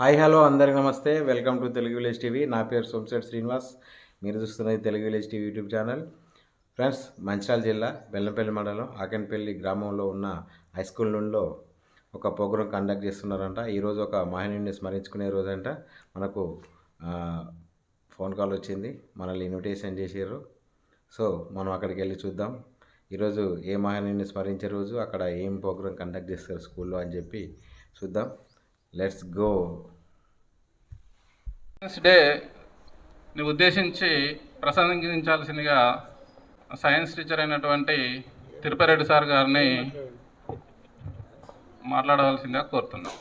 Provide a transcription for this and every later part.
Hi hello అందరికి నమస్తే. Welcome to Telugu village TV. నా పేరు సోమశెట్ శ్రీనివాస్. మీరు చూస్తున్నది Telugu village TV YouTube channel. Friends Mancherial జిల్లా బెల్లంపల్లి మండలం ఆకెన్పల్లి గ్రామంలో ఉన్న హై స్కూల్ నుండిలో ఒక ప్రోగ్రాం కండక్ట్ చేస్తున్నారంట. ఈరోజు ఒక మహనీయుని స్మరించుకునే రోజంట. మనకు ఫోన్ కాల్ వచ్చింది. మనల్ని ఇన్విటేషన్ చేసారు సో మనం అక్కడికి వెళ్ళి చూద్దాం. ఈరోజు ఏ మహనీయుని స్మరించే రోజు? అక్కడ ఏం ప్రోగ్రాం కండక్ట్ చేస్తారు స్కూల్లో అని చెప్పి చూద్దాం. Let's go. డే ని ఉద్దేశించి ప్రసంగించాల్సిందిగా సైన్స్ టీచర్ అయినటువంటి తిరుపరెడ్డి సార్ గారిని మాట్లాడవలసిందిగా కోరుతున్నాం.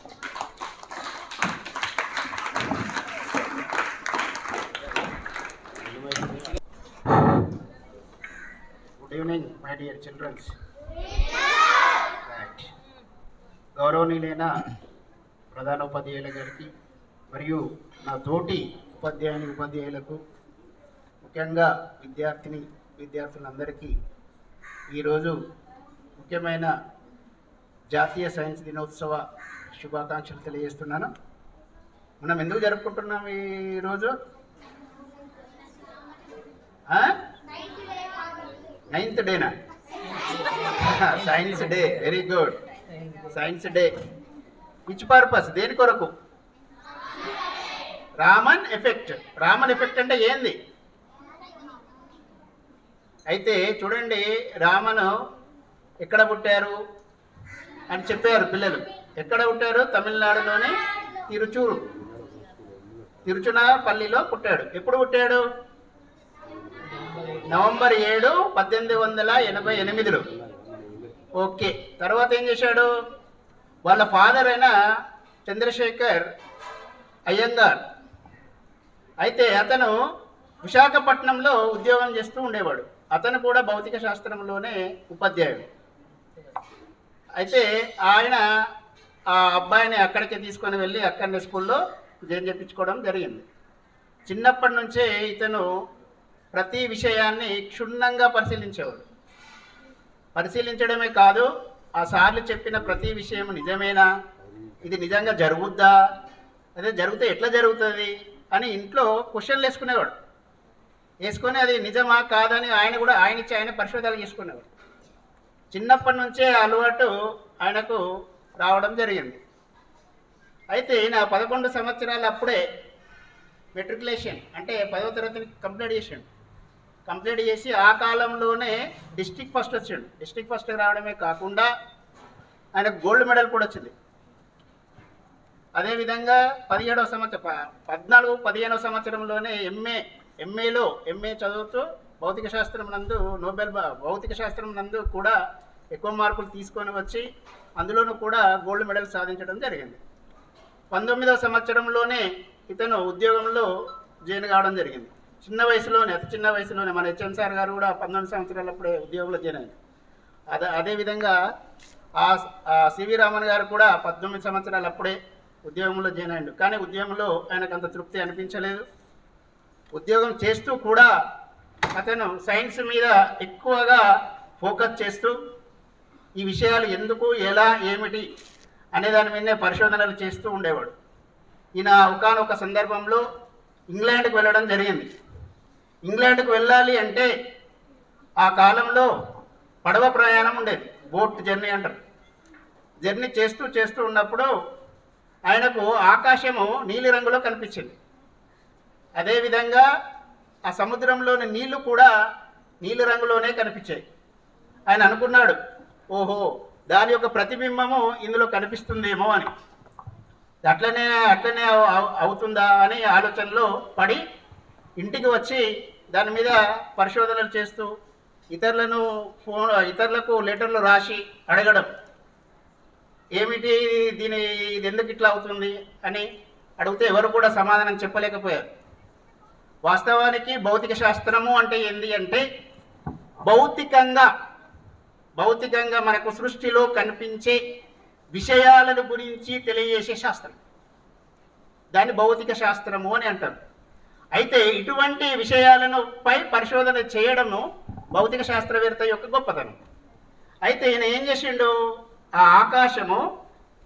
Good evening my dear childrens గౌరవనీయులైన ప్రధానోపాధ్యాయుల గారికి మరియు నా తోటి ఉపాధ్యాయుని ఉపాధ్యాయులకు ముఖ్యంగా విద్యార్థిని విద్యార్థులందరికీ ఈరోజు ముఖ్యమైన జాతీయ సైన్స్ దినోత్సవ శుభాకాంక్షలు తెలియజేస్తున్నాను. మనం ఎందుకు జరుపుకుంటున్నాం ఈరోజు ninth డేనా? Science day very good. Science day. Which purpose దేని కొరకు? రామన్ ఎఫెక్ట్ రామన్ ఎఫెక్ట్ అంటే ఏంది? అయితే చూడండి రామను ఎక్కడ పుట్టారు అని చెప్పారు పిల్లలు. ఎక్కడ పుట్టారు? తమిళనాడులోని తిరుచూరు. తిరుచునాపల్లిలో పుట్టాడు. ఎప్పుడు పుట్టాడు? నవంబర్ ఏడు పద్దెనిమిది వందల ఎనభై ఎనిమిదిలో. ఓకే. తర్వాత ఏం చేశాడు? వాళ్ళ ఫాదర్ అయిన చంద్రశేఖర్ అయ్యంగార్. అయితే అతను విశాఖపట్నంలో ఉద్యోగం చేస్తూ ఉండేవాడు. అతను కూడా భౌతిక శాస్త్రంలోనే ఉపాధ్యాయుడు. అయితే ఆయన ఆ అబ్బాయిని అక్కడికి తీసుకొని వెళ్ళి అక్కడనే స్కూల్లో జైన్ చెప్పించుకోవడం జరిగింది. చిన్నప్పటి నుంచే ఇతను ప్రతి విషయాన్ని క్షుణ్ణంగా పరిశీలించేవాడు. పరిశీలించడమే కాదు ఆ సార్లు చెప్పిన ప్రతి విషయం నిజమేనా? ఇది నిజంగా జరుగుద్దా? అదే జరిగితే ఎట్లా జరుగుతుంది? అని ఇంట్లో క్వశ్చన్లు వేసుకునేవాడు. వేసుకొని అది నిజమా కాదని ఆయన కూడా ఆయన ఇచ్చి ఆయన పరిశోధనలు చేసుకునేవాడు. చిన్నప్పటి నుంచే అలవాటు ఆయనకు రావడం జరిగింది. అయితే నా పదకొండు సంవత్సరాలు అప్పుడే మెట్రికులేషన్ అంటే పదవ తరగతిని కంప్లీట్ చేసాడు. కంప్లీట్ చేసి ఆ కాలంలోనే డిస్టిక్ ఫస్ట్ వచ్చాడు. డిస్టిక్ ఫస్ట్ రావడమే కాకుండా ఆయనకు గోల్డ్ మెడల్ కూడా వచ్చింది. అదేవిధంగా పదిహేడవ సంవత్సరం పద్నాలుగు పదిహేనవ సంవత్సరంలోనే ఎంఏ ఎంఏలో ఎంఏ చదువుతూ భౌతిక శాస్త్రం నందు నోబెల్ భౌతిక శాస్త్రం నందు కూడా ఎక్కువ మార్కులు తీసుకొని వచ్చి అందులోనూ కూడా గోల్డ్ మెడల్ సాధించడం జరిగింది. పంతొమ్మిదవ సంవత్సరంలోనే ఇతను ఉద్యోగంలో జాయిన్ కావడం జరిగింది. చిన్న వయసులోనే అతి చిన్న వయసులోనే మన హెచ్ఎం సార్ గారు కూడా పంతొమ్మిది సంవత్సరాలప్పుడే ఉద్యోగంలో జాయిన్ అదే అదేవిధంగా ఆ ఆ సివి రామన్ గారు కూడా పద్దెనిమిది సంవత్సరాలు అప్పుడే ఉద్యోగంలో జాయిన్ అయ్యాడు. కానీ ఉద్యోగంలో ఆయనకు అంత తృప్తి అనిపించలేదు. ఉద్యోగం చేస్తూ కూడా అతను సైన్స్ మీద ఎక్కువగా ఫోకస్ చేస్తూ ఈ విషయాలు ఎందుకు ఎలా ఏమిటి అనే దాని మీదనే పరిశోధనలు చేస్తూ ఉండేవాడు. ఈయన ఒకనొక సందర్భంలో ఇంగ్లాండ్కి వెళ్ళడం జరిగింది. ఇంగ్లాండ్కు వెళ్ళాలి అంటే ఆ కాలంలో పడవ ప్రయాణం ఉండేది. బోట్ జర్నీ అంటారు. జర్నీ చేస్తూ చేస్తూ ఉన్నప్పుడు ఆయనకు ఆకాశము నీలిరంగులో కనిపించింది. అదేవిధంగా ఆ సముద్రంలోని నీళ్ళు కూడా నీలి రంగులోనే కనిపించాయి. ఆయన అనుకున్నాడు ఓహో దాని యొక్క ప్రతిబింబము ఇందులో కనిపిస్తుందేమో అని. అట్లనే అట్లనే అవు- అవుతుందా అని ఆలోచనలో పడి ఇంటికి వచ్చి దాని మీద పరిశోధనలు చేస్తూ ఇతరులను ఫోన్ ఇతరులకు లెటర్లు రాసి అడగడం. ఏమిటి దీని ఇది ఎందుకు ఇట్లా అవుతుంది అని అడిగితే ఎవరు కూడా సమాధానం చెప్పలేకపోయారు. వాస్తవానికి భౌతిక శాస్త్రము అంటే ఏంది అంటే భౌతికంగా భౌతికంగా మనకు సృష్టిలో కనిపించే విషయాలను గురించి తెలియజేసే శాస్త్రం. దాన్ని భౌతిక శాస్త్రము అని అంటారు. అయితే ఇటువంటి విషయాలను పై పరిశోధన చేయడము భౌతిక శాస్త్రవేత్త యొక్క గొప్పతనం. అయితే ఈయన ఏం చేసిండు? ఆ ఆకాశము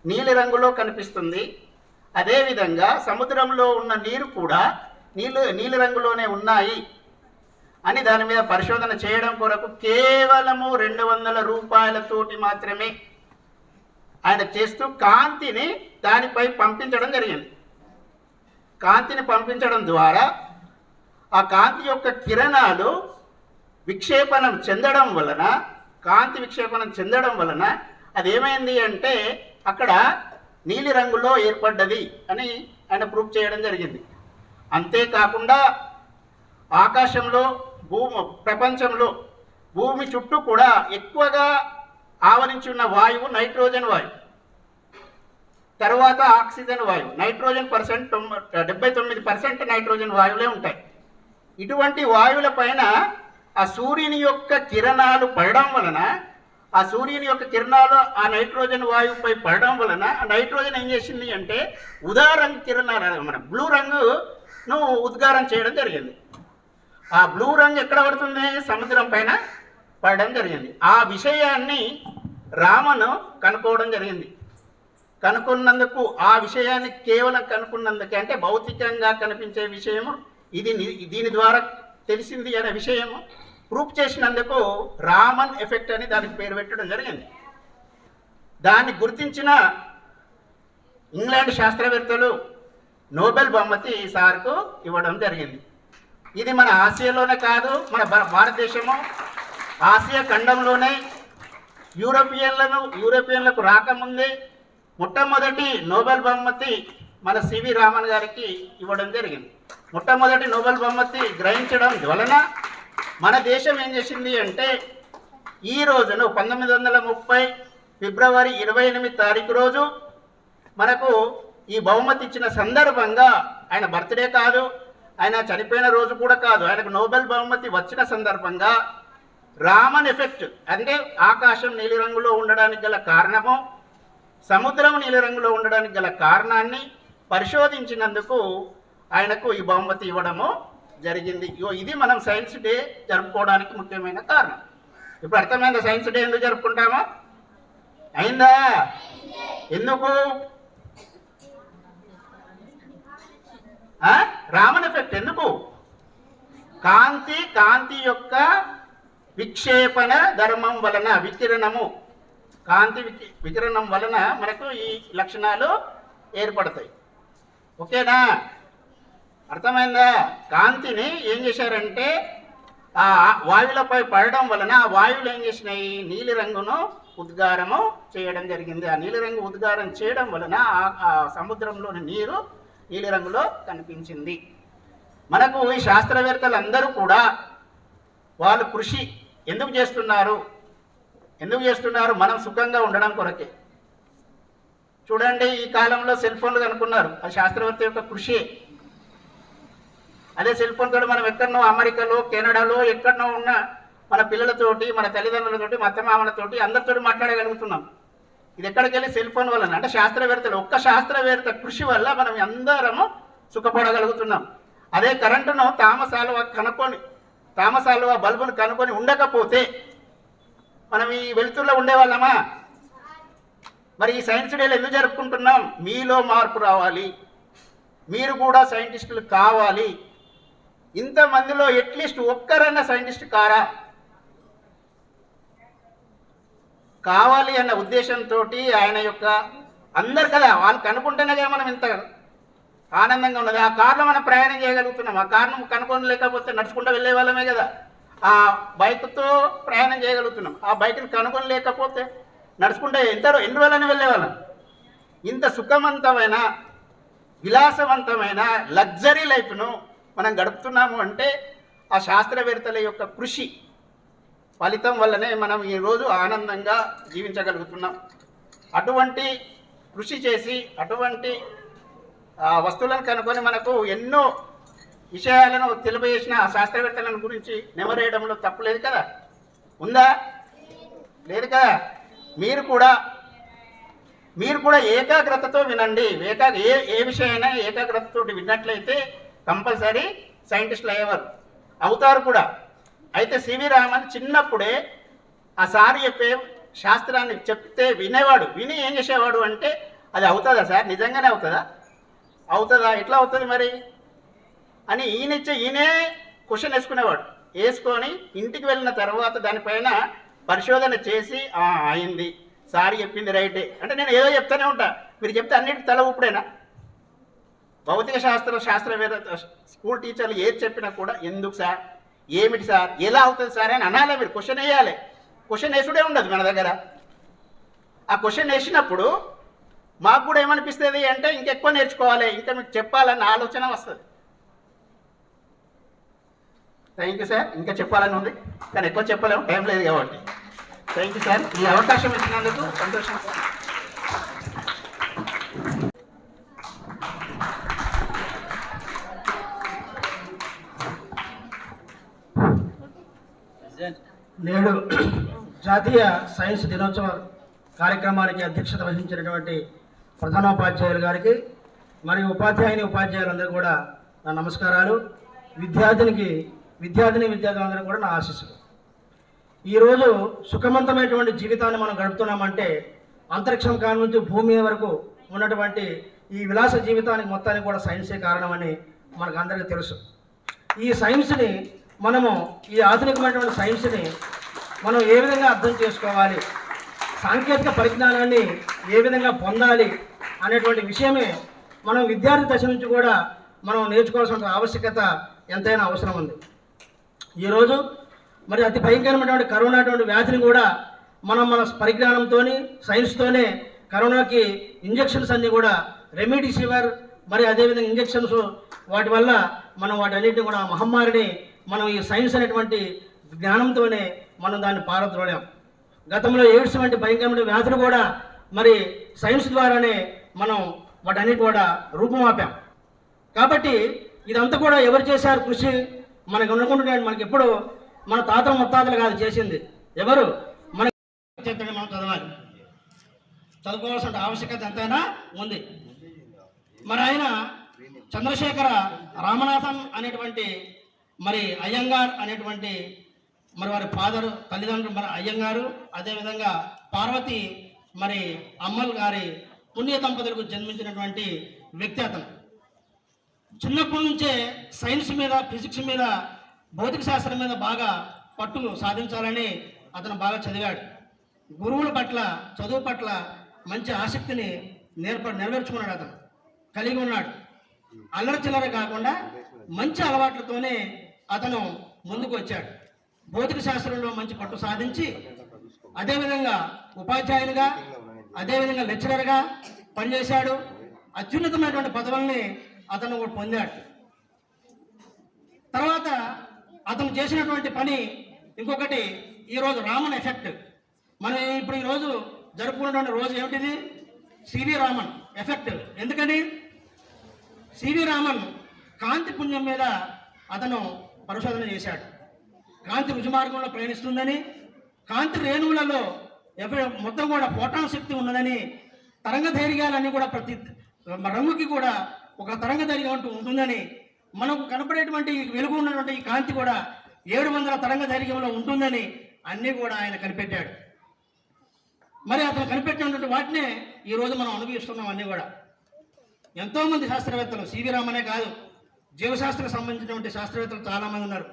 నీలిరంగులో కనిపిస్తుంది. అదేవిధంగా సముద్రంలో ఉన్న నీరు కూడా నీళ్ళు నీలి రంగులోనే ఉన్నాయి అని దాని మీద పరిశోధన చేయడం కొరకు కేవలము రెండు వందల రూపాయలతోటి మాత్రమే ఆయన చేస్తూ కాంతిని దానిపై పంపించడం జరిగింది. కాంతిని పంపించడం ద్వారా ఆ కాంతి యొక్క కిరణాలు విక్షేపణం చెందడం వలన కాంతి విక్షేపణం చెందడం వలన అది ఏమైంది అంటే అక్కడ నీలి రంగులో ఏర్పడ్డది అని ఆయన ప్రూఫ్ చేయడం జరిగింది. అంతేకాకుండా ఆకాశంలో భూమి ప్రపంచంలో భూమి చుట్టూ కూడా ఎక్కువగా ఆవరించి ఉన్న వాయువు నైట్రోజన్ వాయువు. తర్వాత ఆక్సిజన్ వాయువు. నైట్రోజన్ పర్సెంట్ డెబ్బై తొమ్మిది పర్సెంట్ నైట్రోజన్ వాయువులే ఉంటాయి. ఇటువంటి వాయువుల పైన ఆ సూర్యుని యొక్క కిరణాలు పడడం వలన ఆ సూర్యుని యొక్క కిరణాలు ఆ నైట్రోజన్ వాయువుపై పడడం వలన ఆ నైట్రోజన్ ఏం చేసింది అంటే ఉదా రంగు కిరణాలు మన బ్లూ రంగును ఉద్గారం చేయడం జరిగింది. ఆ బ్లూ రంగు ఎక్కడ పడుతుంది? సముద్రం పైన పడడం జరిగింది. ఆ విషయాన్ని రామను కనుక్కోవడం జరిగింది. కనుక్కున్నందుకు ఆ విషయాన్ని కేవలం కనుక్కున్నందుకే అంటే భౌతికంగా కనిపించే విషయము ఇది దీని ద్వారా తెలిసింది అనే విషయము ప్రూఫ్ చేసినందుకు రామన్ ఎఫెక్ట్ అని దానికి పేరు పెట్టడం జరిగింది. దాన్ని గుర్తించిన ఇంగ్లాండ్ శాస్త్రవేత్తలు నోబెల్ బహుమతి సార్కు ఇవ్వడం జరిగింది. ఇది మన ఆసియాలోనే కాదు మన భారతదేశము ఆసియా ఖండంలోనే యూరోపియన్లను యూరోపియన్లకు రాకముందే మొట్టమొదటి నోబెల్ బహుమతి మన సివి రామన్ గారికి ఇవ్వడం జరిగింది. మొట్టమొదటి నోబెల్ బహుమతి గ్రహించడం వలన మన దేశం ఏం చేసింది అంటే ఈ రోజును పంతొమ్మిది వందల ముప్పై ఫిబ్రవరి ఇరవై ఎనిమిది తారీఖు రోజు మనకు ఈ బహుమతి ఇచ్చిన సందర్భంగా ఆయన బర్త్డే కాదు ఆయన చనిపోయిన రోజు కూడా కాదు ఆయనకు నోబెల్ బహుమతి వచ్చిన సందర్భంగా రామన్ ఎఫెక్ట్ అంటే ఆకాశం నీలిరంగులో ఉండడానికి గల కారణము సముద్రం నీలిరంగులో ఉండడానికి గల కారణాన్ని పరిశోధించినందుకు ఆయనకు ఈ బహుమతి ఇవ్వడము జరిగింది. ఇగో ఇది మనం సైన్స్ డే జరుపుకోవడానికి ముఖ్యమైన కారణం. ఇప్పుడు అర్థమైందా? సైన్స్ డే ఎందుకు జరుపుకుంటామా? అయిందా? ఎందుకు? రామన్ ఎఫెక్ట్ ఎందుకు? కాంతి కాంతి యొక్క విక్షేపణ ధర్మం వలన వికిరణము. కాంతి వికిరణం వలన మనకు ఈ లక్షణాలు ఏర్పడతాయి. ఓకేనా? అర్థమైందా? కాంతిని ఏం చేశారంటే ఆ వాయువులపై పడడం వలన ఆ వాయువులు ఏం చేసినాయి? నీలిరంగును ఉద్గారము చేయడం జరిగింది. ఆ నీలిరంగు ఉద్గారం చేయడం వలన ఆ- ఆ సముద్రంలోని నీరు నీలిరంగులో కనిపించింది. మనకు ఈ శాస్త్రవేత్తలందరూ కూడా వాళ్ళు కృషి ఎందుకు చేస్తున్నారు? ఎందుకు చేస్తున్నారు? మనం సుఖంగా ఉండడం కొరకే. చూడండి ఈ కాలంలో సెల్ ఫోన్లు కనుక్కున్నారు. అది శాస్త్రవేత్త యొక్క కృషి. అదే సెల్ ఫోన్ తోటి మనం ఎక్కడనో అమెరికాలో కెనడాలో ఎక్కడనో ఉన్న మన పిల్లలతోటి మన తల్లిదండ్రులతోటి మా అత్తమామలతోటి అందరితోటి మాట్లాడగలుగుతున్నాం. ఇది ఎక్కడికి వెళ్ళి సెల్ ఫోన్ వలన? అంటే శాస్త్రవేత్తలు ఒక్క శాస్త్రవేత్త కృషి వల్ల మనం అందరము సుఖపడగలుగుతున్నాం. అదే కరెంటును తామసాలువ కనుక్కొని తామసాలువ బల్బును కనుక్కొని ఉండకపోతే మనం ఈ వెలుతురులో ఉండేవాళ్ళమా? మరి ఈ సైన్స్ డేలు ఎందుకు జరుపుకుంటున్నాం? మీలో మార్పు రావాలి. మీరు కూడా సైంటిస్టులు కావాలి. ఇంతమందిలో అట్లీస్ట్ ఒక్కరైనా సైంటిస్ట్ కారా? కావాలి అన్న ఉద్దేశంతో ఆయన యొక్క అందరు కదా వాళ్ళు కనుక్కుంటేనే కదా మనం ఇంత ఆనందంగా ఉన్నది. ఆ కారణం మనం ప్రయాణం చేయగలుగుతున్నాం. ఆ కారణం కనుక్కొని లేకపోతే నడుచుకుంటూ వెళ్ళే వాళ్ళమే కదా. ఆ బైక్తో ప్రయాణం చేయగలుగుతున్నాం. ఆ బైక్ని కనుగొనలేకపోతే లేకపోతే నడుచుకుంటే ఎంత ఎన్ని రోజులైనా వెళ్ళేవాళ్ళం. ఇంత సుఖవంతమైన విలాసవంతమైన లగ్జరీ లైఫ్ను మనం గడుపుతున్నాము అంటే ఆ శాస్త్రవేత్తల యొక్క కృషి ఫలితం వల్లనే మనం ఈరోజు ఆనందంగా జీవించగలుగుతున్నాం. అటువంటి కృషి చేసి అటువంటి ఆ, వస్తువులను కనుక్కొని మనకు ఎన్నో విషయాలను తెలియజేసిన ఆ శాస్త్రవేత్తలను గురించి నెమరేయడంలో తప్పులేదు కదా? ఉందా? లేదు కదా? మీరు కూడా మీరు కూడా ఏకాగ్రతతో వినండి. ఏకా ఏ ఏ విషయమైనా ఏకాగ్రతతో విన్నట్లయితే కంపల్సరీ సైంటిస్టులు అయ్యేవారు. అవుతారు కూడా. అయితే సివి రామన్ చిన్నప్పుడే ఆ సార్ చెప్పే శాస్త్రాన్ని చెప్తే వినేవాడు. విని ఏం చేసేవాడు అంటే అది అవుతుందా సార్? నిజంగానే అవుతుందా? అవుతుందా? ఎట్లా అవుతుంది మరి? అని ఈయనిచ్చే ఈయనే క్వశ్చన్ వేసుకునేవాడు. వేసుకొని ఇంటికి వెళ్ళిన తర్వాత దానిపైన పరిశోధన చేసి అయింది. సార్ చెప్పింది రైటే. అంటే నేను ఏదో చెప్తానే ఉంటా. మీరు చెప్తే అన్నిటి తల ఊపుడైనా? భౌతిక శాస్త్ర శాస్త్రవేత్త స్కూల్ టీచర్లు ఏది చెప్పినా కూడా ఎందుకు సార్? ఏమిటి సార్? ఎలా అవుతుంది సార్ అని అనాలి మీరు. క్వశ్చన్ వేయాలి. క్వశ్చన్ వేసుడే ఉండదు మన దగ్గర. ఆ క్వశ్చన్ వేసినప్పుడు మాకు కూడా ఏమనిపిస్తుంది అంటే ఇంకెక్కువ నేర్చుకోవాలి. ఇంకా మీకు చెప్పాలన్న ఆలోచన వస్తుంది. థ్యాంక్ యూ సార్ ఇంకా చెప్పాలని ఉంది. కానీ ఎక్కువ చెప్పలేము టైం లేదు కాబట్టి. థ్యాంక్ యూ సార్ ఈ అవకాశం ఇచ్చినందుకు సంతోషం. సార్ నేడు జాతీయ సైన్స్ దినోత్సవ కార్యక్రమానికి అధ్యక్షత వహించినటువంటి ప్రధానోపాధ్యాయులు గారికి మరియు ఉపాధ్యాయుని ఉపాధ్యాయులందరూ కూడా నా నమస్కారాలు. విద్యార్థినికి విద్యార్థిని విద్యార్థులందరూ కూడా నా ఆశీస్సులు. ఈరోజు సుఖవంతమైనటువంటి జీవితాన్ని మనం గడుపుతున్నామంటే అంతరిక్షం కాని నుంచి భూమి వరకు ఉన్నటువంటి ఈ విలాస జీవితానికి మొత్తానికి కూడా సైన్సే కారణమని మనకు అందరికీ తెలుసు. ఈ సైన్స్ని మనము ఈ ఆధునికమైనటువంటి సైన్స్ని మనం ఏ విధంగా అర్థం చేసుకోవాలి సాంకేతిక పరిజ్ఞానాన్ని ఏ విధంగా పొందాలి అనేటువంటి విషయమే మనం విద్యార్థి దశ నుంచి కూడా మనం నేర్చుకోవాల్సిన ఆవశ్యకత ఎంతైనా అవసరం ఉంది. ఈరోజు మరి అతి భయంకరమైనటువంటి కరోనా అటువంటి వ్యాధిని కూడా మనం మన పరిజ్ఞానంతో సైన్స్తోనే కరోనాకి ఇంజెక్షన్స్ అన్నీ కూడా రెమిడిసివర్ మరి అదేవిధంగా ఇంజక్షన్స్ వాటి వల్ల మనం వాటన్నిటిని కూడా మహమ్మారిని మనం ఈ సైన్స్ అనేటువంటి జ్ఞానంతోనే మనం దాన్ని పారద్రోలేం. గతంలో ఎయిడ్స్ వంటి భయంకరమైన వ్యాధులు కూడా మరి సైన్స్ ద్వారానే మనం వాటన్నిటి కూడా రూపుమాపాం. కాబట్టి ఇదంతా కూడా ఎవరు చేశారు కృషి? మనకు అనుకుంటున్నాడు మనకి ఎప్పుడు మన తాతల ముత్తాతలు కాదు చేసింది. ఎవరు? మన మనం చదవాలి. చదువుకోవాల్సిన ఆవశ్యకత ఎంతైనా ఉంది. మరి ఆయన చంద్రశేఖర రామనాథన్ అనేటువంటి మరి అయ్యంగార్ అనేటువంటి మరి వారి ఫాదరు తల్లిదండ్రులు మరి అయ్యంగారు అదేవిధంగా పార్వతి మరి అమ్మల్ గారి పుణ్య దంపతులకు జన్మించినటువంటి వ్యక్తి అతను. చిన్నప్పటి నుంచే సైన్స్ మీద ఫిజిక్స్ మీద భౌతిక శాస్త్రం మీద బాగా పట్టు సాధించాలని అతను బాగా చదివాడు. గురువుల పట్ల చదువు పట్ల మంచి ఆసక్తిని నేర్ప నెరవేర్చుకున్నాడు అతను. కలిగి ఉన్నాడు. అల్లరి చిల్లర కాకుండా మంచి అలవాట్లతోనే అతను ముందుకు వచ్చాడు. భౌతిక శాస్త్రంలో మంచి పట్టు సాధించి అదేవిధంగా ఉపాధ్యాయునిగా అదేవిధంగా లెక్చరర్గా పనిచేశాడు. అత్యున్నతమైనటువంటి పదవుల్ని అతను పొందాడు. తర్వాత అతను చేసినటువంటి పని ఇంకొకటి ఈరోజు రామన్ ఎఫెక్ట్. మనం ఇప్పుడు ఈరోజు జరుపుకున్నటువంటి రోజు ఏమిటిది? CV Raman effect. ఎందుకని? సివి రామన్ కాంతి పుణ్యం మీద అతను పరిశోధన చేశాడు. కాంతి రుజుమార్గంలో ప్రయాణిస్తుందని కాంతి రేణువులలో ఎఫె మొత్తం కూడా ఫోటాన్ శక్తి ఉన్నదని తరంగ ధైర్యాలన్నీ కూడా ప్రతి రంగుకి కూడా ఒక తరంగ ధైర్యం అంటూ ఉంటుందని మనకు కనపడేటువంటి వెలుగు ఉన్నటువంటి ఈ కాంతి కూడా ఏడు వందల తరంగ ధైర్యంలో ఉంటుందని అన్నీ కూడా ఆయన కనిపెట్టాడు. మరి అతను కనిపెట్టినటువంటి వాటినే ఈరోజు మనం అనుభవిస్తున్నాం అన్నీ కూడా. ఎంతోమంది శాస్త్రవేత్తలు సివి రామనే కాదు జీవశాస్త్రకు సంబంధించినటువంటి శాస్త్రవేత్తలు చాలామంది ఉన్నారు.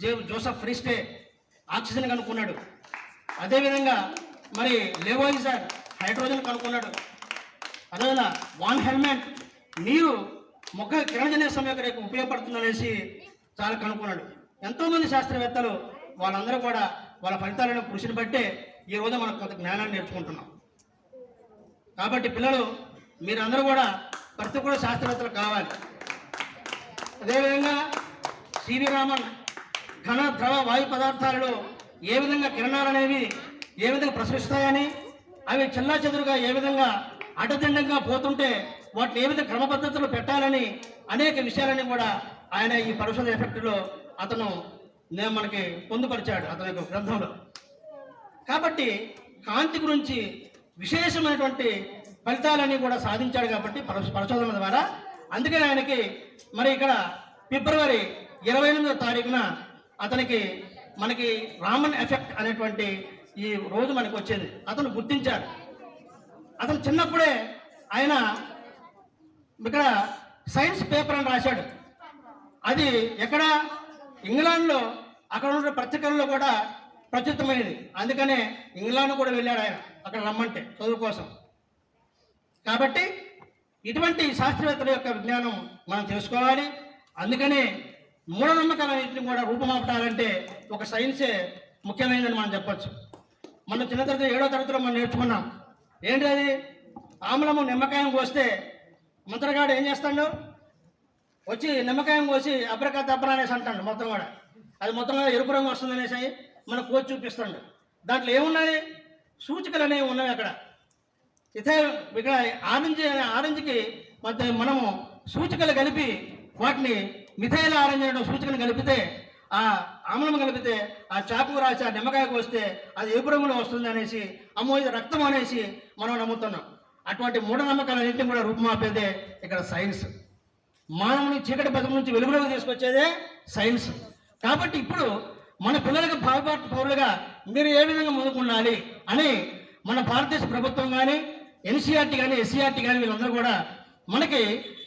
జే జోసఫ్ ఫ్రిస్టే ఆక్సిజన్ కనుక్కున్నాడు. అదేవిధంగా మరి లేవోయిజర్ హైడ్రోజన్ కనుక్కున్నాడు. అదేవిధంగా వాన్ హెల్మెట్ నీరు మొక్క కిరణజన్య సమయం రేపు ఉపయోగపడుతుందనేసి చాలా కనుక్కున్నాడు. ఎంతోమంది శాస్త్రవేత్తలు వాళ్ళందరూ కూడా వాళ్ళ ఫలితాలను కృషిని బట్టే ఈ రోజు మనం కొంత జ్ఞానాన్ని నేర్చుకుంటున్నాం. కాబట్టి పిల్లలు మీరందరూ కూడా ప్రతి కూడా శాస్త్రవేత్తలు కావాలి. అదేవిధంగా సివి రామన్ ఘన ద్రవ వాయు పదార్థాలలో ఏ విధంగా కిరణాలు అనేవి ఏ విధంగా ప్రసరిస్తాయని అవి చెల్లా చెదురుగా ఏ విధంగా అడ్డదిండంగా పోతుంటే వాటిని ఏ విధంగా క్రమ పెట్టాలని అనేక విషయాలని కూడా ఆయన ఈ పరిశోధన ఎఫెక్ట్లో అతను నేను మనకి పొందుపరిచాడు అతని యొక్క గ్రంథంలో. కాబట్టి కాంతి గురించి విశేషమైనటువంటి ఫలితాలన్నీ కూడా సాధించాడు కాబట్టి పరిశోధన పరిశోధనల ద్వారా. అందుకని ఆయనకి మరి ఇక్కడ ఫిబ్రవరి ఇరవై ఎనిమిదో తారీఖున అతనికి మనకి రామన్ ఎఫెక్ట్ అనేటువంటి ఈ రోజు మనకి వచ్చేది. అతను గుర్తించాడు అతను చిన్నప్పుడే ఆయన ఇక్కడ సైన్స్ పేపర్ అని రాశాడు. అది ఎక్కడ? ఇంగ్లాండ్లో. అక్కడ ఉన్న పత్రికల్లో కూడా ప్రచురితమైనది. అందుకనే ఇంగ్లాండ్ కూడా వెళ్ళాడు ఆయన. అక్కడ రమ్మంటే చదువు కోసం. కాబట్టి ఇటువంటి శాస్త్రవేత్తల యొక్క విజ్ఞానం మనం తెలుసుకోవాలి. అందుకనే మూఢనమ్మకాలన్నింటినీ కూడా రూపమాపటాలంటే ఒక సైన్సే ముఖ్యమైనదని మనం చెప్పచ్చు. మన చిన్న తరగతి ఏడో తరగతిలో మనం నేర్చుకున్నాం. ఏంటి అది? ఆమ్లము నిమ్మకాయం కోస్తే మంత్రగాడు ఏం చేస్తాడు? వచ్చి నిమ్మకాయం కోసి అబ్రకా దబ్బర అనేసి అంటాడు మొత్తం కూడా. అది మొత్తం కూడా ఎరుపు రంగు వస్తుంది అనేసి మన కోచి చూపిస్తాడు. దాంట్లో ఏమున్నాయి? సూచికలు అనేవి ఉన్నాయి అక్కడ. ఇదే ఇక్కడ ఆరెంజ్ ఆరెంజ్కి మధ్య మనము సూచికలు కలిపి వాటిని మిథైల ఆరెంజ్ అనే సూచికలు కలిపితే ఆ ఆమ్లం కలిపితే ఆ చాకు రాసి ఆ నిమ్మకాయకు వస్తే అది ఎరుపు రంగులో వస్తుంది అనేసి అమ్మో ఇది రక్తం అనేసి మనం నమ్ముతున్నాం. అటువంటి మూఢనమ్మకాలన్నింటినీ కూడా రూపుమాపేదే ఇక్కడ సైన్స్. మానవుని చీకటి పథకం నుంచి వెలుగులోకి తీసుకొచ్చేదే సైన్స్. కాబట్టి ఇప్పుడు మన పిల్లలకు భావిపాత పౌరులుగా మీరు ఏ విధంగా ముందుకుండాలి అని మన భారతదేశ ప్రభుత్వం కానీ ఎన్సీఆర్టీ కానీ ఎస్సీఆర్టీ కానీ వీళ్ళందరూ కూడా మనకి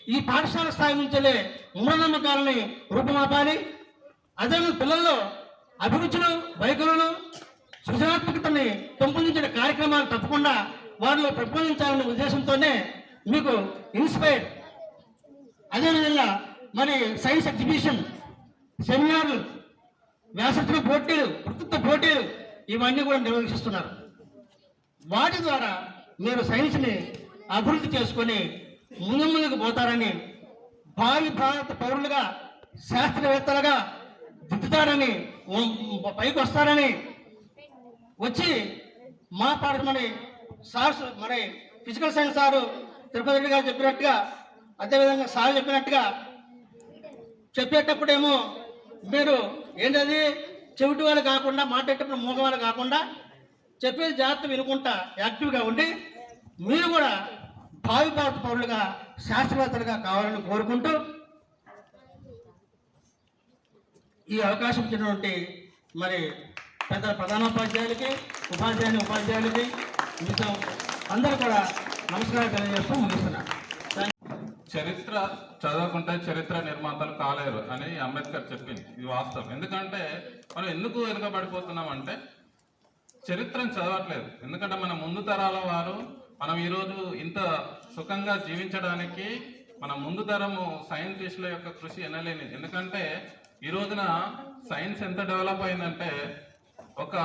ఈ పాఠశాల స్థాయి నుంచే మూఢనమ్మకాలని రూపుమాపాలి. అదే పిల్లల్లో అభిరుచులు వైఖరులు సృజనాత్మకతని పెంపొందించిన కార్యక్రమాలు తప్పకుండా వారిలో పెంపొందించాలనే ఉద్దేశంతోనే మీకు ఇన్స్పైర్ అదేవిధంగా మరి సైన్స్ ఎగ్జిబిషన్ సెమినార్లు వ్యాసత్వ పోటీలు వృత్తిత్వ పోటీలు ఇవన్నీ కూడా నిర్వహిస్తున్నారు. వాటి ద్వారా మీరు సైన్స్ని అభివృద్ధి చేసుకొని ముందు ముందుకు పోతారని భావి భారత పౌరులుగా శాస్త్రవేత్తలుగా దిద్దుతారని పైకి వస్తారని వచ్చి మా పాఠ సార్ మరి physical science sir Tirupati Reddy గారు చెప్పినట్టుగా అదేవిధంగా సార్ చెప్పినట్టుగా చెప్పేటప్పుడేమో మీరు ఏంటది? చెవిటి వాళ్ళు కాకుండా మాట్లాడేటప్పుడు మూగ వాళ్ళు కాకుండా చెప్పేది జాగ్రత్త వినుకుంటా యాక్టివ్గా ఉండి మీరు కూడా భావి భారత పౌరులుగా శాస్త్రవేత్తలుగా కావాలని కోరుకుంటూ ఈ అవకాశం ఇచ్చినటువంటి మరి పెద్ద ప్రధానోపాధ్యాయులకి ఉపాధ్యాయుని ఉపాధ్యాయులకి మీతో అందరూ కూడా నమస్కారం తెలియజేస్తూ ముగిస్తున్నా. చరిత్ర చదవకుంటే చరిత్ర నిర్మాతలు కాలేరు అని అంబేద్కర్ చెప్పింది. ఇది వాస్తవం. ఎందుకంటే మనం ఎందుకు వెనుకబడిపోతున్నాం అంటే చరిత్రను చదవట్లేదు. ఎందుకంటే మన ముందు తరాల వారు మనం ఈరోజు ఇంత సుఖంగా జీవించడానికి మన ముందు తరము సైంటిస్టుల యొక్క కృషి ఎనలేనిది. ఎందుకంటే ఈ రోజున సైన్స్ ఎంత డెవలప్ అయిందంటే ఒక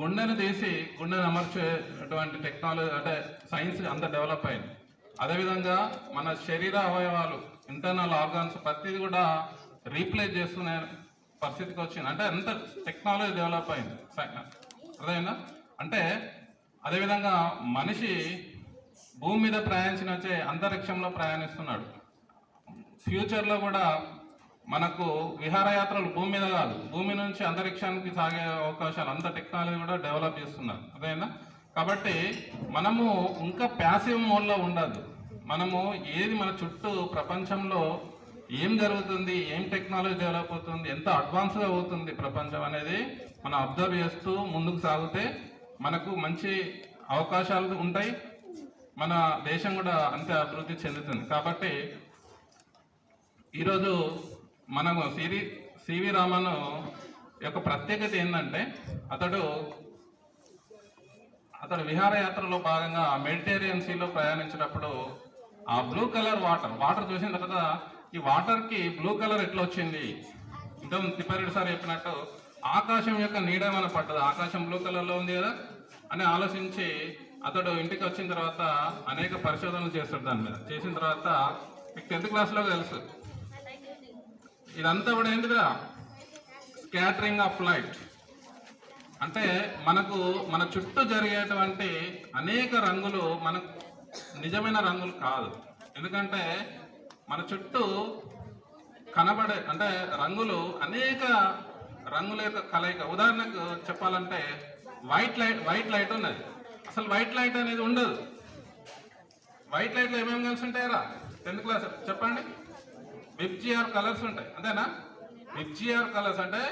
గుండెను తీసి గుండెను అమర్చేటువంటి టెక్నాలజీ అంటే సైన్స్ అంత డెవలప్ అయింది. అదేవిధంగా మన శరీర అవయవాలు ఇంటర్నల్ ఆర్గాన్స్ ప్రతిది కూడా రీప్లేస్ చేసుకునే పరిస్థితికి వచ్చింది. అంటే అంత టెక్నాలజీ డెవలప్ అయింది. అదేనా అర్థమైందా? అంటే అదేవిధంగా మనిషి భూమి మీద ప్రయాణించిన వచ్చే అంతరిక్షంలో ప్రయాణిస్తున్నాడు. ఫ్యూచర్లో కూడా మనకు విహారయాత్రలు భూమి మీద కాదు. భూమి నుంచి అంతరిక్షానికి సాగే అవకాశాలు అంత టెక్నాలజీ కూడా డెవలప్ చేస్తున్నారు. అదేనా? కాబట్టి మనము ఇంకా ప్యాసివ్ మోడ్లో ఉండదు మనము ఏది మన చుట్టూ ప్రపంచంలో ఏం జరుగుతుంది ఏం టెక్నాలజీ డెవలప్ అవుతుంది ఎంత అడ్వాన్స్గా అవుతుంది ప్రపంచం అనేది మనం అబ్జర్వ్ చేస్తూ ముందుకు సాగితే మనకు మంచి అవకాశాలు ఉంటాయి. మన దేశం కూడా అంతే అభివృద్ధి చెందుతుంది. కాబట్టి ఈరోజు మనము సిరి సివి రామన్ యొక్క ప్రత్యేకత ఏంటంటే అతడు అతడు విహారయాత్రలో భాగంగా మెడిటేరియన్ సీలో ప్రయాణించినప్పుడు ఆ బ్లూ కలర్ వాటర్ వాటర్ చూసిన తర్వాత ఈ వాటర్కి బ్లూ కలర్ ఎట్లా వచ్చింది? ఇంకా తిప్పారెడ్డి సార్ చెప్పినట్టు ఆకాశం యొక్క నీడ మన పడ్డది? ఆకాశం బ్లూ కలర్లో ఉంది కదా? అని ఆలోచించి అతడు ఇంటికి వచ్చిన తర్వాత అనేక పరిశోధనలు చేస్తాడు దాని మీద. చేసిన తర్వాత మీకు టెన్త్ క్లాస్లో తెలుసు. ఇదంతా కూడా ఏంటిదా స్కాటరింగ్ ఆఫ్ లైట్ అంటే మనకు మన చుట్టూ జరిగేటువంటి అనేక రంగులు మనకు నిజమైన రంగులు కాదు. ఎందుకంటే మన చుట్టూ కనబడే అంటే రంగులు అనేక రంగుల యొక్క కలయిక. ఉదాహరణకు చెప్పాలంటే వైట్ లైట్ వైట్ లైట్ ఉన్నది. అసలు వైట్ లైట్ అనేది ఉండదు. వైట్ లైట్లో ఏమేమి కలిసి ఉంటాయరా టెన్త్ క్లాస్ చెప్పండి. విబ్జిఆర్ కలర్స్ ఉంటాయి అంతేనా? విబ్జిఆర్ కలర్స్ అంటే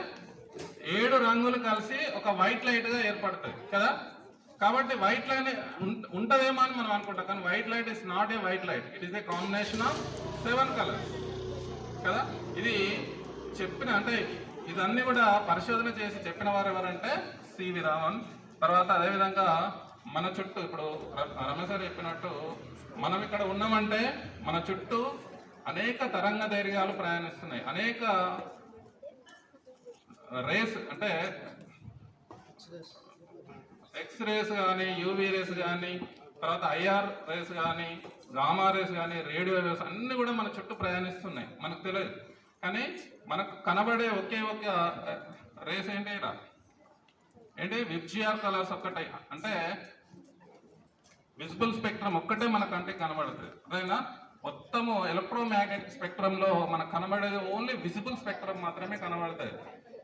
ఏడు రంగులు కలిసి ఒక వైట్ లైట్గా ఏర్పడతాయి కదా? కాబట్టి వైట్ లైట్ ఉంటదేమో అని మనం అనుకుంటాం కానీ white light is not a white light it is a combination of seven colours కదా? ఇది చెప్పిన అంటే ఇదన్నీ కూడా పరిశోధన చేసి చెప్పిన వారు ఎవరంటే సివి రామన్. తర్వాత అదేవిధంగా మన చుట్టూ ఇప్పుడు ర- గారు చెప్పినట్టు మనం ఇక్కడ ఉన్నామంటే మన చుట్టూ అనేక తరంగ దైర్ఘ్యాలు ప్రయాణిస్తున్నాయి. అనేక రేస్ అంటే ఎక్స్ రేస్ కానీ యూవీ రేస్ కానీ తర్వాత ఐఆర్ రేస్ కానీ గామా రేస్ కానీ రేడియో రేస్ అన్నీ కూడా మన చుట్టూ ప్రయాణిస్తున్నాయి. మనకు తెలియదు. కానీ మనకు కనబడే ఒకే ఒక రేస్ ఏంటి ఏంటి? విబ్జిఆర్ కలర్స్ ఒక్కటే. అంటే విజిబుల్ స్పెక్ట్రమ్ ఒక్కటే మన కంటికి కనబడుతుంది అదేనా? మొత్తము ఎలక్ట్రోమాగ్నెటిక్ స్పెక్ట్రమ్లో మనకు కనబడేది ఓన్లీ విజిబుల్ స్పెక్ట్రమ్ మాత్రమే కనబడతాయి.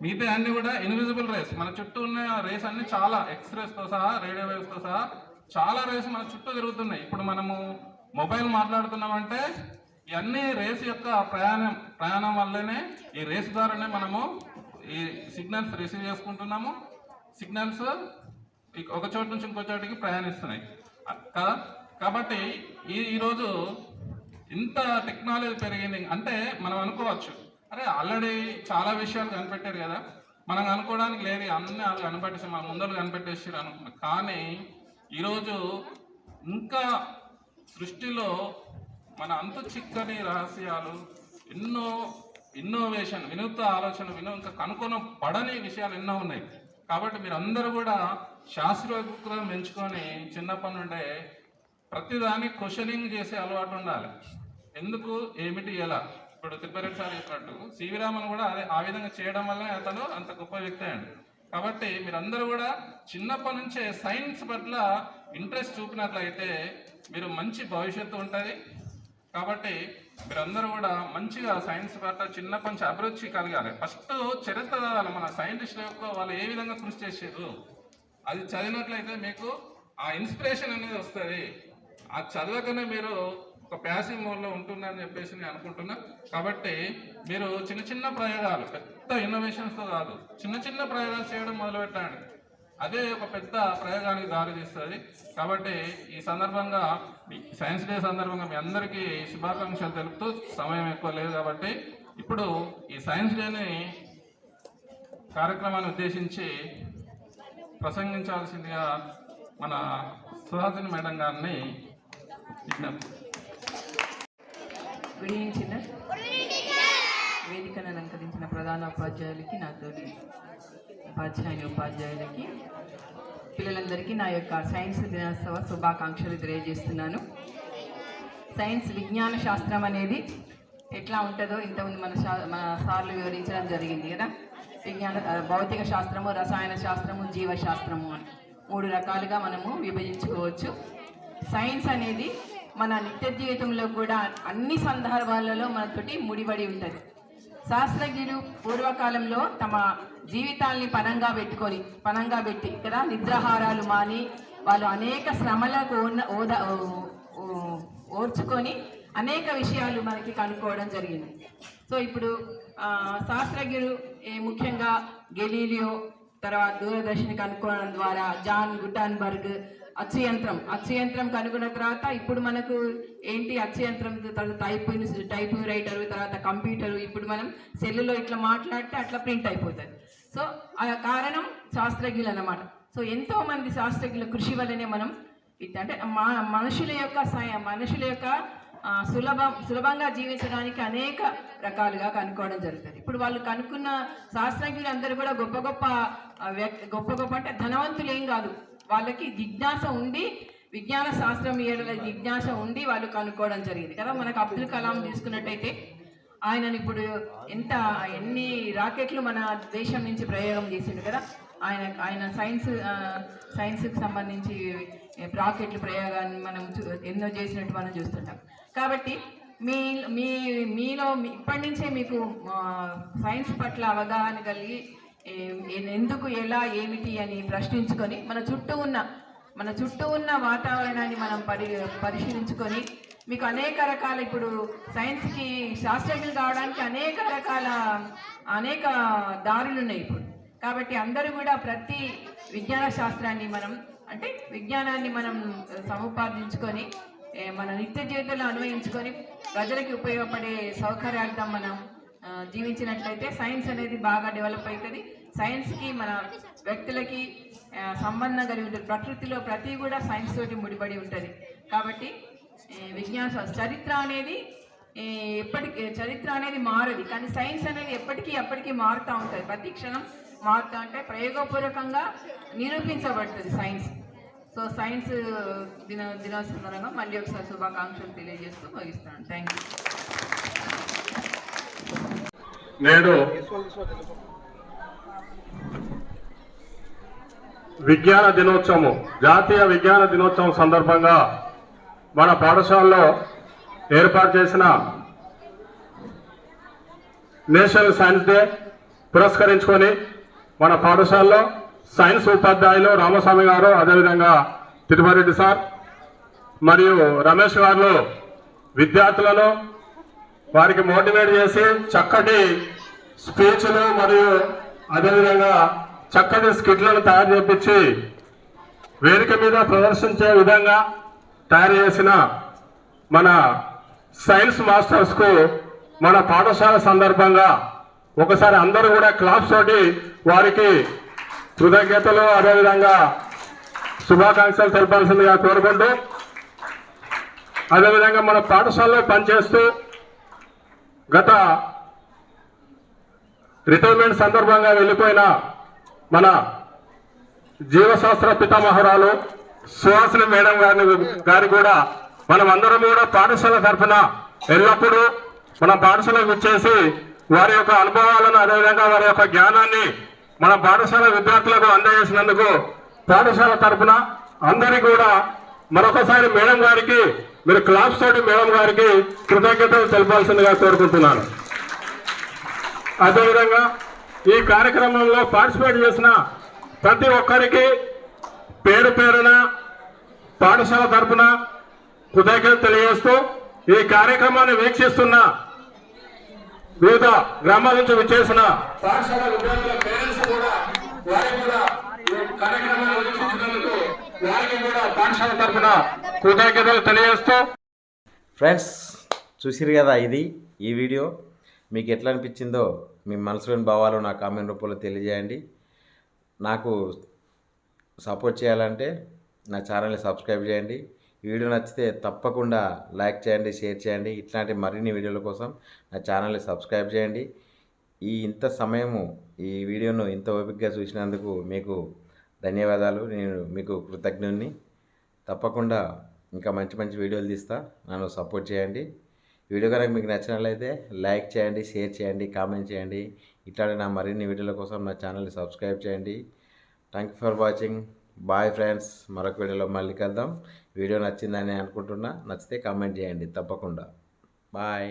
మిగతా అన్ని కూడా ఇన్విజిబుల్ రేస్ మన చుట్టూ ఉన్న రేస్ అన్ని చాలా ఎక్స్తో సహా రేడియో వేవ్స్తో సహా చాలా రేస్ మన చుట్టూ తిరుగుతున్నాయి. ఇప్పుడు మనము మొబైల్ మాట్లాడుతున్నామంటే ఇవన్నీ రేస్ యొక్క ప్రయాణం ప్రయాణం వల్లనే ఈ రేస్ ద్వారానే మనము ఈ సిగ్నల్స్ రిసీవ్ చేసుకుంటున్నాము. సిగ్నల్స్ ఒక చోటు నుంచి ఇంకో చోటికి ప్రయాణిస్తున్నాయి. కదా? కాబట్టి ఈ ఈరోజు ఇంత టెక్నాలజీ పెరిగింది. అంటే మనం అనుకోవచ్చు అరే ఆల్రెడీ చాలా విషయాలు కనిపెట్టారు కదా. మనం అనుకోవడానికి లేదు అన్ని వాళ్ళు కనిపెట్టేసి మన ముందరు కనిపెట్టేసారు అనుకున్నాం. కానీ ఈరోజు ఇంకా సృష్టిలో మన అంతు చిక్కని రహస్యాలు ఎన్నో ఇన్నోవేషన్ వినూత్న ఆలోచన వినూ ఇంకా పడని విషయాలు ఎన్నో ఉన్నాయి. కాబట్టి మీరు అందరూ కూడా శాస్త్రోక్తులను పెంచుకొని చిన్నప్పటి నుండే ప్రతిదాన్ని క్వశ్చనింగ్ చేసే అలవాటు ఉండాలి. ఎందుకు ఏమిటి ఎలా? ఇప్పుడు తిరుపతి సార్ చెప్పినట్టు సివి రామన్ కూడా అదే ఆ విధంగా చేయడం వల్లనే అతను అంత గొప్ప వ్యక్తి అండి కాబట్టి మీరందరూ కూడా చిన్నప్పటి నుంచే సైన్స్ పట్ల ఇంట్రెస్ట్ చూపినట్లయితే మీరు మంచి భవిష్యత్తు ఉంటుంది. కాబట్టి మీరందరూ కూడా మంచిగా సైన్స్ పట్ల చిన్నప్పటి నుంచి అభిరుచి కలగాలి. ఫస్ట్ చరిత్ర చదవాలి మన సైంటిస్టుల యొక్క వాళ్ళు ఏ విధంగా కృషి చేసారు అది చదివినట్లయితే మీకు ఆ ఇన్స్పిరేషన్ అనేది వస్తుంది. ఆ చదవకనే మీరు ఒక ప్యాసివ్ మోడ్లో ఉంటుందని చెప్పేసి నేను అనుకుంటున్నా. కాబట్టి మీరు చిన్న చిన్న ప్రయోగాలు పెద్ద ఇన్నోవేషన్స్తో కాదు చిన్న చిన్న ప్రయోగాలు చేయడం మొదలుపెట్టండి. అదే ఒక పెద్ద ప్రయోగానికి దారి తీస్తుంది. కాబట్టి ఈ సందర్భంగా సైన్స్ డే సందర్భంగా మీ అందరికీ శుభాకాంక్షలు తెలుపుతూ సమయం ఎక్కువ లేదు కాబట్టి ఇప్పుడు ఈ సైన్స్ డేని కార్యక్రమాన్ని ఉద్దేశించి ప్రసంగించాల్సిందిగా మన సుహాసిని మేడం గారిని విజ్ఞప్తి చిల్డ్రన్ వేదికను అలంకరించిన ప్రధాన ఉపాధ్యాయులకి నాతోటి ఉపాధ్యాయుని ఉపాధ్యాయులకి పిల్లలందరికీ నా యొక్క సైన్స్ దినోత్సవ శుభాకాంక్షలు తెలియజేస్తున్నాను. సైన్స్ విజ్ఞాన శాస్త్రం అనేది ఎట్లా ఉంటుందో ఇంతకుముందు మన శా మన సార్లు వివరించడం జరిగింది కదా. విజ్ఞాన భౌతిక శాస్త్రము రసాయన శాస్త్రము జీవశాస్త్రము అని మూడు రకాలుగా మనము విభజించుకోవచ్చు. సైన్స్ అనేది మన నిత్య జీవితంలో కూడా అన్ని సందర్భాలలో మనతోటి ముడిపడి ఉంటుంది. శాస్త్రజ్ఞులు పూర్వకాలంలో తమ జీవితాల్ని పనంగా పెట్టుకొని పనంగా పెట్టి కదా నిద్రాహారాలు మాని వాళ్ళు అనేక శ్రమలకు ఓన- ఓద ఓర్చుకొని అనేక విషయాలు మనకి కనుక్కోవడం జరిగింది. సో ఇప్పుడు శాస్త్రజ్ఞులు ఏ, ముఖ్యంగా గెలీలియో తర్వాత దూరదర్శన్ కనుక్కోవడం ద్వారా జాన్ గుటాన్బర్గ్ అచ్చు యంత్రం అచ్చు యంత్రం కనుగొన్న తర్వాత ఇప్పుడు మనకు ఏంటి అచ్చు యంత్రం తర్వాత టైప్ టైప్ రైటర్ తర్వాత కంప్యూటర్. ఇప్పుడు మనం సెల్లులో ఇట్లా మాట్లాడితే అట్లా ప్రింట్ అయిపోతుంది. సో ఆ కారణం శాస్త్రజ్ఞులు అన్నమాట. సో ఎంతో మంది శాస్త్రజ్ఞుల కృషి వల్లనే మనం అంటే మా మనుషుల యొక్క మనుషుల యొక్క సులభం సులభంగా జీవించడానికి అనేక రకాలుగా కనుక్కోవడం జరుగుతుంది. ఇప్పుడు వాళ్ళు కనుక్కున్న శాస్త్రజ్ఞులు అందరూ కూడా గొప్ప గొప్ప వ్యక్తి గొప్ప గొప్ప అంటే ధనవంతులు ఏం కాదు. వాళ్ళకి జిజ్ఞాస ఉండి విజ్ఞాన శాస్త్రం ఏడల జిజ్ఞాస ఉండి వాళ్ళు కనుక్కోవడం జరిగింది కదా. మనకు అబ్దుల్ కలాం తీసుకున్నట్టయితే ఆయనని ఇప్పుడు ఎంత ఎన్ని రాకెట్లు మన దేశం నుంచి ప్రయోగం చేసిండు కదా. ఆయన ఆయన సైన్స్ సైన్స్కి సంబంధించి రాకెట్లు ప్రయోగాన్ని మనం ఎన్నో చేసినట్టు మనం చూస్తుంటాం. కాబట్టి మీ మీ మీలో ఇప్పటి నుంచే మీకు సైన్స్ పట్ల అవగాహన కలిగి ఎందుకు ఎలా ఏమిటి అని ప్రశ్నించుకొని మన చుట్టూ ఉన్న మన చుట్టూ ఉన్న వాతావరణాన్ని మనం పరి పరిశీలించుకొని మీకు అనేక రకాల ఇప్పుడు సైన్స్కి శాస్త్రజ్ఞులు కావడానికి అనేక రకాల అనేక దారులు ఉన్నాయి ఇప్పుడు. కాబట్టి అందరూ కూడా ప్రతి విజ్ఞాన శాస్త్రాన్ని మనం అంటే విజ్ఞానాన్ని మనం సముపార్జించుకొని మన నిత్య జీవితంలో అన్వయించుకొని ప్రజలకి ఉపయోగపడే సౌకర్యార్థం మనం జీవించినట్లయితే సైన్స్ అనేది బాగా డెవలప్ అవుతుంది సైన్స్కి మన వ్యక్తులకి సంబంధం కలిగి ఉంటుంది. ప్రకృతిలో ప్రతి కూడా సైన్స్ తోటి ముడిపడి ఉంటుంది. కాబట్టి విజ్ఞాన చరిత్ర అనేది ఎప్పటికీ చరిత్ర అనేది మారది. కానీ సైన్స్ అనేది ఎప్పటికీ ఎప్పటికీ మారుతూ ఉంటుంది. ప్రతి క్షణం మారుతూ ఉంటే ప్రయోగపూర్వకంగా నిరూపించబడుతుంది సైన్స్. సో సైన్స్ దిన దినోత్సవంగా మళ్ళీ ఒకసారి శుభాకాంక్షలు తెలియజేస్తూ ముగిస్తాను థ్యాంక్ యూ నేడు విజ్ఞాన దినోత్సవం జాతీయ విజ్ఞాన దినోత్సవం సందర్భంగా మన పాఠశాలలో ఏర్పాటు చేసిన నేషనల్ సైన్స్ డే పురస్కరించుకొని మన పాఠశాలలో సైన్స్ ఉపాధ్యాయులు రామస్వామి గారు అదేవిధంగా తిరుమరెడ్డి సార్ మరియు రమేష్ గారు విద్యార్థులను వారికి మోటివేట్ చేసి చక్కటి స్పీచ్లు మరియు అదేవిధంగా చక్కటి స్కిట్లను తయారు చేపించి వేదిక మీద ప్రదర్శించే విధంగా తయారు చేసిన మన సైన్స్ మాస్టర్స్కు మన పాఠశాల సందర్భంగా ఒకసారి అందరూ కూడా క్లాప్స్ తోటి వారికి కృతజ్ఞతలు అదేవిధంగా శుభాకాంక్షలు తెలపాల్సిందిగా కోరుకుంటూ అదేవిధంగా మన పాఠశాలలో పనిచేస్తూ గత రిటైర్మెంట్ సందర్భంగా వెళ్ళిపోయిన మన జీవశాస్త్ర పితామహురాలు సుహాసిని మేడం గారిని గారి కూడా మనం అందరం కూడా పాఠశాల తరఫున ఎల్లప్పుడూ మన పాఠశాలకు వచ్చేసి వారి యొక్క అనుభవాలను అదేవిధంగా వారి యొక్క జ్ఞానాన్ని మన పాఠశాల విద్యార్థులకు అందజేసినందుకు పాఠశాల తరఫున అందరికీ కూడా మరొకసారి మేడం గారికి మీరు క్లాప్స్ తోటి మేడం గారికి కృతజ్ఞతలు తెలపాల్సిందిగా కోరుకుంటున్నాను. అదేవిధంగా ఈ కార్యక్రమంలో పార్టిసిపేట్ చేసిన ప్రతి ఒక్కరికి పేరు పేరున పాఠశాల తరపున కృతజ్ఞతలు తెలియజేస్తూ ఈ కార్యక్రమాన్ని వీక్షిస్తున్న వివిధ గ్రామాల నుంచి విచ్చేసిన పాఠశాల విద్యార్థుల పేరెంట్స్ కూడా వారికి కూడా కార్యక్రమాన్ని వీక్షించినందుకు వారికి కూడా పాఠశాల తరపున కృతజ్ఞతలు తెలియజేస్తూ ఫ్రెండ్స్ చూసిరు కదా ఇది ఈ వీడియో. మీకు ఎట్లా అనిపించిందో మీ మనసులోని భావాలు నా కామెంట్ రూపంలో తెలియజేయండి. నాకు సపోర్ట్ చేయాలంటే నా ఛానల్ని సబ్స్క్రైబ్ చేయండి. వీడియో నచ్చితే తప్పకుండా లైక్ చేయండి షేర్ చేయండి. ఇట్లాంటి మరిన్ని వీడియోల కోసం నా ఛానల్ని సబ్స్క్రైబ్ చేయండి. ఈ ఇంత సమయము ఈ వీడియోను ఇంత ఓపికగా చూసినందుకు మీకు ధన్యవాదాలు. నేను మీకు కృతజ్ఞుని తప్పకుండా ఇంకా మంచి మంచి వీడియోలు తీస్తా. నన్ను సపోర్ట్ చేయండి. వీడియో కనుక మీకు నచ్చినట్లయితే లైక్ చేయండి షేర్ చేయండి కామెంట్ చేయండి. ఇట్లాంటి నా మరిన్ని వీడియోల కోసం నా ఛానల్ని సబ్స్క్రైబ్ చేయండి. Thank you for watching bye friends మరొక వీడియోలో మళ్ళీ కలుద్దాం. వీడియో నచ్చిందని అనుకుంటున్నా. నచ్చితే కామెంట్ చేయండి. తప్పకుండా. బాయ్